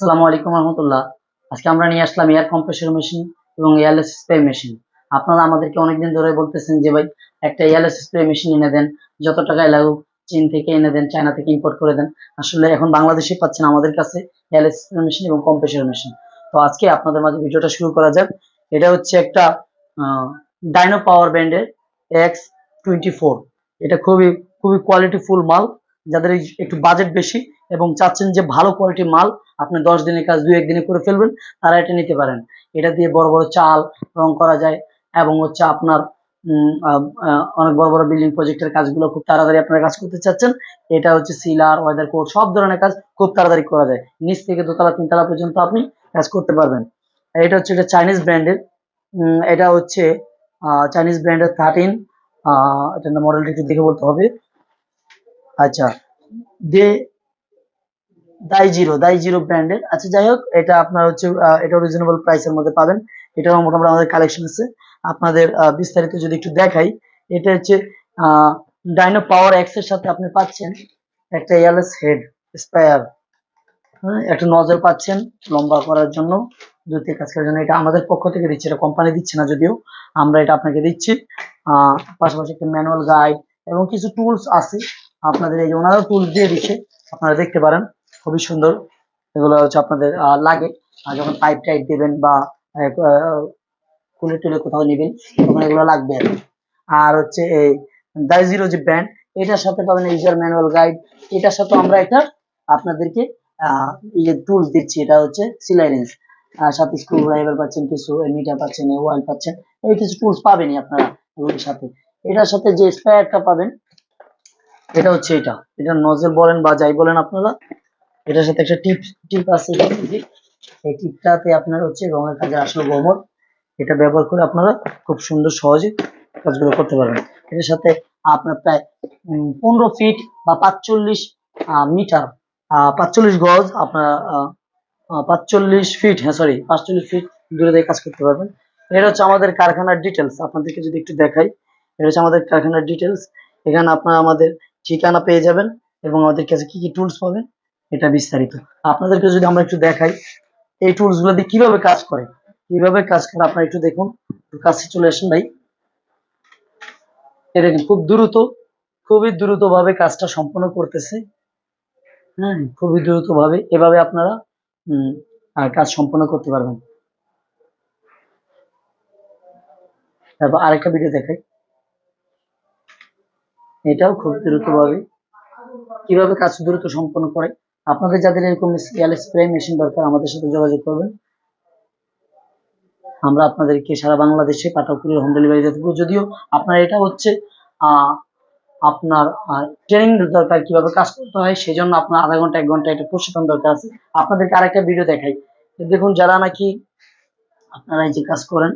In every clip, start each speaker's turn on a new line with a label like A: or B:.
A: আসসালামু আলাইকুম রহমতুল্লাহ। আজকে আমরা নিয়ে আসলাম এয়ার কম্প্রেসর মেশিন এবং এয়ারলেস স্প্রে মেশিন আপনারা আমাদেরকে অনেকদিন ধরে বলতেছেন যে, ভাই, একটা এয়ারলেস স্প্রে মেশিন এনে দেন, যত টাকায় লাগুক চীন থেকে এনে দেন, চায়না থেকে ইম্পোর্ট করে দেন, আসলে এখন বাংলাদেশে পাচ্ছেন আমাদের কাছে এয়ারলেস স্প্রে মেশিন এবং কম্প্রেসর মেশিন তো আজকে আপনাদের মাঝে ভিডিওটা শুরু করা যাক। এটা হচ্ছে একটা ডাইনো পাওয়ার ব্র্যান্ডের এক্স টোয়েন্টি ফোর এটা খুবই খুবই কোয়ালিটিফুল মাল। যাদের একটু বাজেট বেশি এবং চাচ্ছেন যে ভালো কোয়ালিটির মাল আপনি দশ দিনের কাজ দুই একদিনে করে ফেলবেন, তারা এটা নিতে পারেন। এটা দিয়ে বড় বড় চাল রং করা যায় এবং হচ্ছে আপনার অনেক বড় বড় বিল্ডিং প্রজেক্টের কাজগুলো খুব তাড়াতাড়ি আপনারা কাজ করতে চাচ্ছেন। এটা হচ্ছে সিলার ওয়েদার কোড সব ধরনের কাজ খুব তাড়াতাড়ি করা যায়। নিচ থেকে দোতলা, তিনতলা পর্যন্ত আপনি কাজ করতে পারবেন। এটা হচ্ছে এটা চাইনিজ ব্র্যান্ডের এটা হচ্ছে চাইনিজ ব্র্যান্ডের থার্টিন এটা মডেলটা একটু দেখে বলতে হবে। আচ্ছা দে দাই জিরো দাই জিরো ব্র্যান্ডের আচ্ছা যাই হোক এটা আপনার হচ্ছে এটা রিজনেবল প্রাইসের মধ্যে পাবেন। এটাও মোটামুটি আমাদের কালেকশন আছে। আপনাদের বিস্তারিত যদি একটু দেখাই, এটা হচ্ছে ডাইনো পাওয়ার এক্সের সাথে আপনি পাচ্ছেন একটা এয়ারলেস হেড স্পায়ার হ্যাঁ একটা নজর পাচ্ছেন লম্বা করার জন্য দুটি কাজ করার জন্য। এটা আমাদের পক্ষ থেকে দিচ্ছে, এটা কোম্পানি দিচ্ছে না যদিও, আমরা এটা আপনাকে দিচ্ছি। পাশাপাশি একটা ম্যানুয়াল গাইড এবং কিছু টুলস আছে। আপনাদের এই যে ওনারাও টুলস দিয়ে দিচ্ছে, আপনারা দেখতে পারেন। খুবই সুন্দর। এগুলো হচ্ছে আপনাদের লাগে। আর যখন পাইপ টাইপ দেবেন বা কুলে টুলে কোথাও নেবেন, তখন এগুলো লাগবে আর হচ্ছে এই দাই জিরো যে ব্র্যান্ড এটার সাথে পাবেন ইউজার ম্যানুয়াল গাইড এটার সাথে আমরা একটা আপনাদেরকে যে টুলস দিচ্ছি। এটা হচ্ছে সিলাই রেঞ্জ সাথে স্ক্রু ড্রাইভার পাচ্ছেন, কিছু মিটার পাচ্ছেন ওয়াল পাচ্ছেন। এই কিছু টুলস পাবেনই আপনারা এগুলোর সাথে। এটার সাথে যে স্পেয়ারটা পাবেন, এটা হচ্ছে এটা। এটা নজল বলেন বা যাই বলেন আপনারা এটার সাথে একটা টিপ টিপ আছে এই টিপটাতে আপনার হচ্ছে রঙের কাজে আসল গোমর। এটা ব্যবহার করে আপনারা খুব সুন্দর সহজে কাজগুলো করতে পারবেন। এটার সাথে আপনার প্রায় পনেরো ফিট বা পাঁচচল্লিশ মিটার পাঁচচল্লিশ গজ আপনার পাঁচচল্লিশ ফিট হ্যাঁ সরি পাঁচচল্লিশ ফিট দূরে থেকে কাজ করতে পারবেন। এটা হচ্ছে আমাদের কারখানার ডিটেলস আপনাদেরকে যদি একটু দেখাই। এটা হচ্ছে আমাদের কারখানার ডিটেলস এখানে আপনারা আমাদের ঠিকানা পেয়ে যাবেন এবং আমাদের কাছে কি কি টুলস পাবেন এটা বিস্তারিত। আপনাদেরকে যদি আমরা একটু দেখাই, এই টুলসগুলো দিয়ে কীভাবে কাজ করে, কীভাবে কাজ করে আপনারা একটু দেখুন। কাছে চলে আসেন ভাই। এটা খুব দ্রুত, খুবই দ্রুত ভাবে কাজটা সম্পন্ন করতেছে। হ্যাঁ খুবই দ্রুত ভাবে এভাবে আপনারা কাজ সম্পন্ন করতে পারবেন। তারপর আরেকটা ভিডিও দেখাই। এটাও খুব দ্রুত ভাবে কীভাবে কাজ দ্রুত সম্পন্ন করে। আপনাদের যাদের এরকম এয়ার স্প্রে মেশিন দরকার, আমাদের সাথে যোগাযোগ করবেন। আমরা আপনাদেরকে সারা বাংলাদেশে পাঠাকুড়ির হোম ডেলিভারি দিতে পারব যদিও আপনার এটা হচ্ছে আপনার ট্রেনিং দরকার কীভাবে কাজ করতে হয় সেই জন্য আপনার আধা ঘণ্টা, এক ঘণ্টা একটা প্রশিক্ষণ দরকার আছে। আপনাদেরকে আরেকটা ভিডিও দেখাই। দেখুন, যারা নাকি আপনারা এই যে কাজ করেন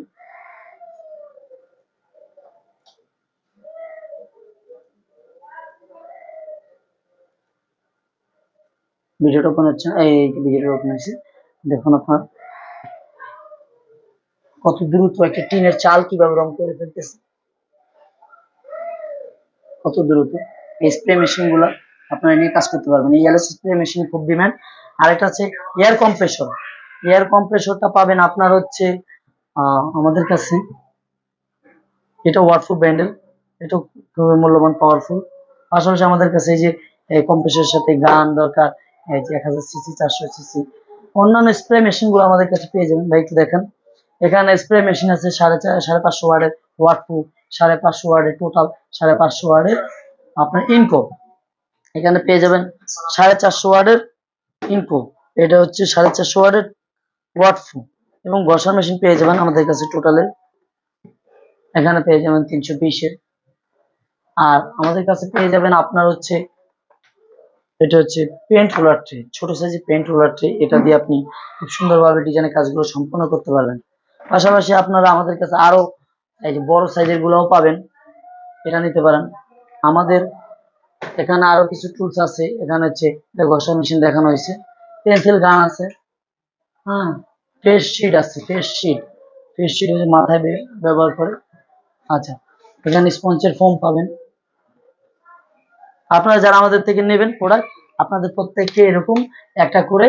A: ভিডিওটা ওপেন হচ্ছে, এই ভিডিওটা ওপেন হয়েছে। দেখুন আপনার, কত দ্রুত একটা টিনের চাল কীভাবে রং করে ফেলতেছে। কত দ্রুত। এই স্প্রে মেশিনগুলো আপনারা নিয়ে কাজ করতে পারবেন। এই এলএস স্প্রে মেশিন খুব ডিমান্ড আর এটা হচ্ছে এয়ার কম্প্রেসর এয়ার কম্প্রেসরটা পাবেন আপনার হচ্ছে আমাদের কাছে, এটা ওয়াটফুল ব্যান্ডেল এটা খুবই মূল্যবান পাওয়ারফুল পাশাপাশি আমাদের কাছে এই যে কম্প্রেসরের সাথে গান দরকার এই যে এক হাজার সিসি, চারশো সিসি। অন্যান্য স্প্রে মেশিনগুলো আমাদের কাছে পেয়ে যাবেন। ভাই, একটু দেখেন। এখানে স্প্রে মেশিন আছে সাড়ে চার সাড়ে পাঁচশো ওয়ার্ডের ওয়াটফুল সাড়ে পাঁচশো ওয়ার্ডের টোটাল সাড়ে পাঁচশো ওয়ার্ডের আপনার ইনকো এখানে পেয়ে যাবেন সাড়ে চারশো ওয়ার্ডের ইনকো এটা হচ্ছে সাড়ে চারশো ওয়ার্ডের ওয়াটফু এবং ঘষার মেশিন পেয়ে যাবেন আমাদের কাছে টোটালে এখানে পেয়ে যাবেন তিনশো বিশের। আর আমাদের কাছে পেয়ে যাবেন আপনার হচ্ছে এটা হচ্ছে পেন্ট রোলার ট্রে ছোট সাইজের পেন্ট রোলার ট্রে এটা দিয়ে আপনি খুব সুন্দরভাবে ডিজাইনের কাজগুলো সম্পন্ন করতে পারবেন। পাশাপাশি আপনারা আমাদের কাছে আরও এই যে বড় সাইজের গুলোও পাবেন। এটা নিতে পারেন। আমাদের এখানে আরও কিছু টুলস আছে। এখানে হচ্ছে ঘষা মেশিন দেখানো হয়েছে। পেন্সিল গান আছে। হ্যাঁ ফেস শিট আছে ফেস শিট ফেস শিট মাথায় ব্যবহার করে। আচ্ছা এখানে স্পঞ্জের ফোম পাবেন। আপনারা যারা আমাদের থেকে নেবেন প্রোডাক্ট আপনাদের প্রত্যেককে এরকম একটা করে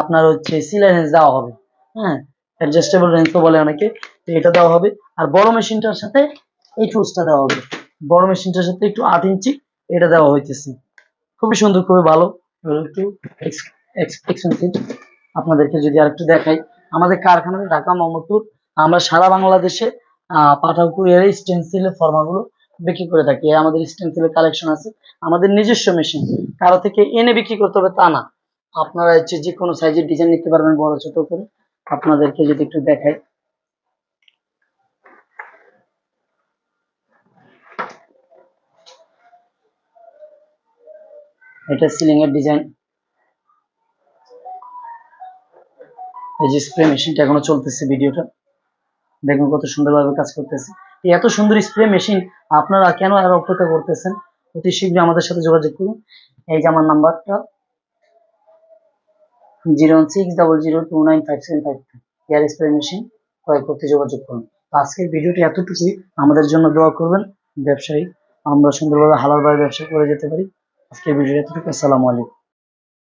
A: আপনার হচ্ছে সিলাই রেঞ্জ দেওয়া হবে। হ্যাঁ অ্যাডজাস্টেবল রেঞ্জ তো বলে অনেকে এটা দেওয়া হবে। আর বড় মেশিনটার সাথে এই টুলসটা দেওয়া হবে। বড় মেশিনটার সাথে একটু আট ইঞ্চি এটা দেওয়া হইতেছে। খুবই সুন্দর, খুবই ভালো। একটু এক্সপেন্সিভ আপনাদেরকে যদি আরেকটু দেখাই, আমাদের কারখানাতে ঢাকা, মোহাম্মদপুর, আমরা সারা বাংলাদেশে পাঠাও কুরিয়ারে স্টেনসিলের ফর্মাগুলো বিক্রি করে থাকি। আমাদের স্টেনসিলের কালেকশন আছে। আমাদের নিজস্ব মেশিন কারও থেকে এনে বিক্রি করতে হবে তা না। আপনারা হচ্ছে যে কোনো সাইজের ডিজাইন নিতে পারবেন বড় ছোট করে। আপনাদেরকে যদি একটু দেখাই। এটা সিলিং এর ডিজাইন এই যে স্প্রে মেশিনটা এখনও চলতেছে ভিডিওটা। দেখুন কত সুন্দরভাবে কাজ করতেছে। এত সুন্দর স্প্রে মেশিন আপনারা কেন আর অপেক্ষা করতেছেন? অতি শীঘ্রই আমাদের সাথে যোগাযোগ করুন। এই যে আমার নাম্বারটা zero six double zero two nine five seven five two air spray machine ক্রয় করতে যোগাযোগ করুন। আজকের ভিডিওটি এতটুকুই। আমাদের জন্য দোয়া করবেন ব্যবসায়ী। আমরা সুন্দরভাবে হালালভাবে ব্যবসা করে যেতে পারি। আজকের ভিডিও এতটুকু আসসালামু আলাইকুম।